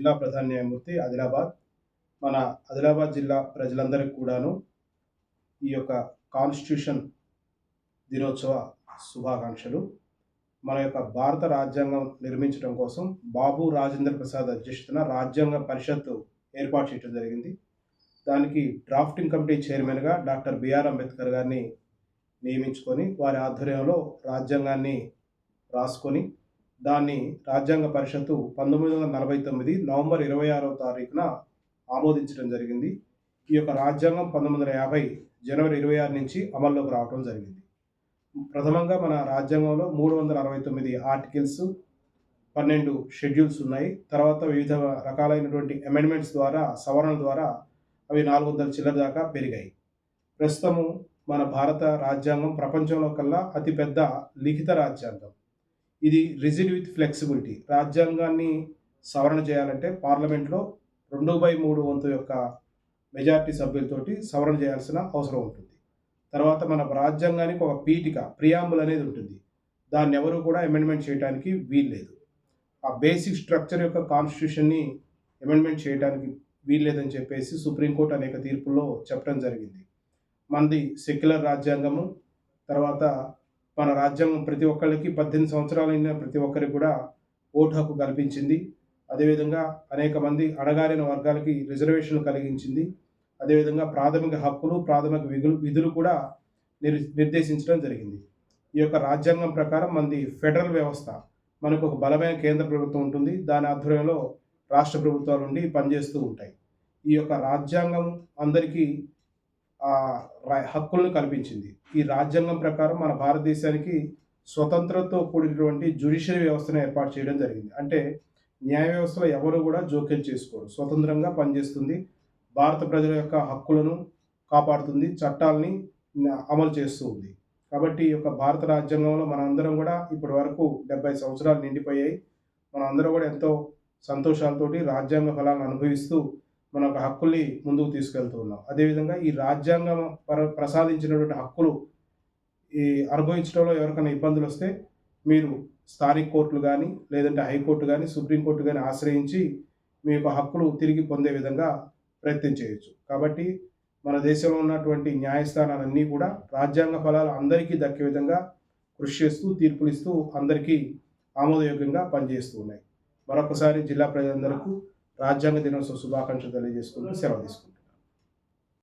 జిల్లా ప్రధాన న్యాయమూర్తి ఆదిలాబాద్. మన ఆదిలాబాద్ జిల్లా ప్రజలందరికీ కూడాను ఈ యొక్క కాన్స్టిట్యూషన్ దినోత్సవ శుభాకాంక్షలు. మన యొక్క భారత రాజ్యాంగం నిర్మించడం కోసం బాబు రాజేంద్ర ప్రసాద్ అధ్యక్షతన రాజ్యాంగ పరిషత్ ఏర్పాటు చేయడం జరిగింది. దానికి డ్రాఫ్టింగ్ కమిటీ చైర్మన్గా డాక్టర్ బిఆర్ అంబేద్కర్ గారిని నియమించుకొని వారి ఆధ్వర్యంలో రాజ్యాంగాన్ని రాసుకొని దాన్ని రాజ్యాంగ పరిషత్తు పంతొమ్మిది వందల నలభై తొమ్మిది నవంబర్ ఇరవై ఆరవ తారీఖున ఆమోదించడం జరిగింది. ఈ యొక్క రాజ్యాంగం పంతొమ్మిది వందల యాభై జనవరి ఇరవై ఆరు నుంచి అమల్లోకి రావడం జరిగింది. ప్రథమంగా మన రాజ్యాంగంలో మూడు వందల అరవై తొమ్మిది ఆర్టికల్స్ పన్నెండు షెడ్యూల్స్ ఉన్నాయి. తర్వాత వివిధ రకాలైనటువంటి అమెండ్మెంట్స్ ద్వారా సవరణ ద్వారా అవి నాలుగు వందల చిల్లర దాకా పెరిగాయి. ప్రస్తుతము మన భారత రాజ్యాంగం ప్రపంచంలో కల్లా అతిపెద్ద లిఖిత రాజ్యాంగం. ఇది రిజిడ్ విత్ ఫ్లెక్సిబిలిటీ. రాజ్యాంగాన్ని సవరణ చేయాలంటే పార్లమెంట్లో రెండు బై మూడు వంతు యొక్క మెజార్టీ సభ్యులతోటి సవరణ చేయాల్సిన అవసరం ఉంటుంది. తర్వాత మన రాజ్యాంగానికి ఒక పీఠిక ప్రియాంబుల్ అనేది ఉంటుంది. దాన్ని ఎవరు కూడా అమెండ్మెంట్ చేయడానికి వీల్లేదు. ఆ బేసిక్ స్ట్రక్చర్ యొక్క కాన్స్టిట్యూషన్ని అమెండ్మెంట్ చేయడానికి వీల్లేదని చెప్పేసి సుప్రీంకోర్టు అనేక తీర్పుల్లో చెప్పడం జరిగింది. మనది సెక్యులర్ రాజ్యాంగము తర్వాత మన రాజ్యాంగం ప్రతి ఒక్కరికి పద్దెనిమిది సంవత్సరాలు అయిన ప్రతి ఒక్కరికి కూడా ఓటు హక్కు కల్పించింది. అదేవిధంగా అనేక మంది అడగారిన వర్గాలకి రిజర్వేషన్లు కలిగించింది. అదేవిధంగా ప్రాథమిక హక్కులు ప్రాథమిక విధులు విధులు కూడా నిర్ నిర్దేశించడం జరిగింది. ఈ యొక్క రాజ్యాంగం ప్రకారం మనది ఫెడరల్ వ్యవస్థ. మనకు ఒక బలమైన కేంద్ర ప్రభుత్వం ఉంటుంది. దాని ఆధ్వర్యంలో రాష్ట్ర ప్రభుత్వాలు ఉండి పనిచేస్తూ ఉంటాయి. ఈ యొక్క రాజ్యాంగం అందరికీ హక్కులను కల్పించింది. ఈ రాజ్యాంగం ప్రకారం మన భారతదేశానికి స్వతంత్రతో కూడినటువంటి జ్యుడిషియరీ వ్యవస్థను ఏర్పాటు చేయడం జరిగింది. అంటే న్యాయ వ్యవస్థలో ఎవరు కూడా జోక్యం చేసుకోరు. స్వతంత్రంగా పనిచేస్తుంది. భారత ప్రజల యొక్క హక్కులను కాపాడుతుంది. చట్టాలని అమలు చేస్తూ ఉంది కాబట్టి ఈ యొక్క భారత రాజ్యాంగంలో మనందరం కూడా ఇప్పటి వరకు డెబ్బై సంవత్సరాలు నిండిపోయాయి. మనందరం కూడా ఎంతో సంతోషాలతోటి రాజ్యాంగ ఫలాలను అనుభవిస్తూ మన యొక్క హక్కుల్ని ముందుకు తీసుకెళ్తూ ఉన్నాం. అదేవిధంగా ఈ రాజ్యాంగం ప్ర ప్రసాదించినటువంటి హక్కులు ఈ అనుభవించడంలో ఎవరికైనా ఇబ్బందులు వస్తే మీరు స్థానిక కోర్టులు కానీ లేదంటే హైకోర్టు కానీ సుప్రీంకోర్టు కానీ ఆశ్రయించి మీ యొక్క హక్కులు తిరిగి పొందే విధంగా ప్రయత్నం చేయొచ్చు. కాబట్టి మన దేశంలో ఉన్నటువంటి న్యాయస్థానాలన్నీ కూడా రాజ్యాంగ ఫలాలు అందరికీ దక్కే విధంగా కృషి చేస్తూ తీర్పులు ఇస్తూ అందరికీ ఆమోదయోగ్యంగా పనిచేస్తూ ఉన్నాయి. మరొకసారి జిల్లా ప్రజలందరికీ రాజ్యాంగ దినోత్సవ శుభాకాంక్షలు తెలియజేసుకుంటూ సెలవు తీసుకుంటాం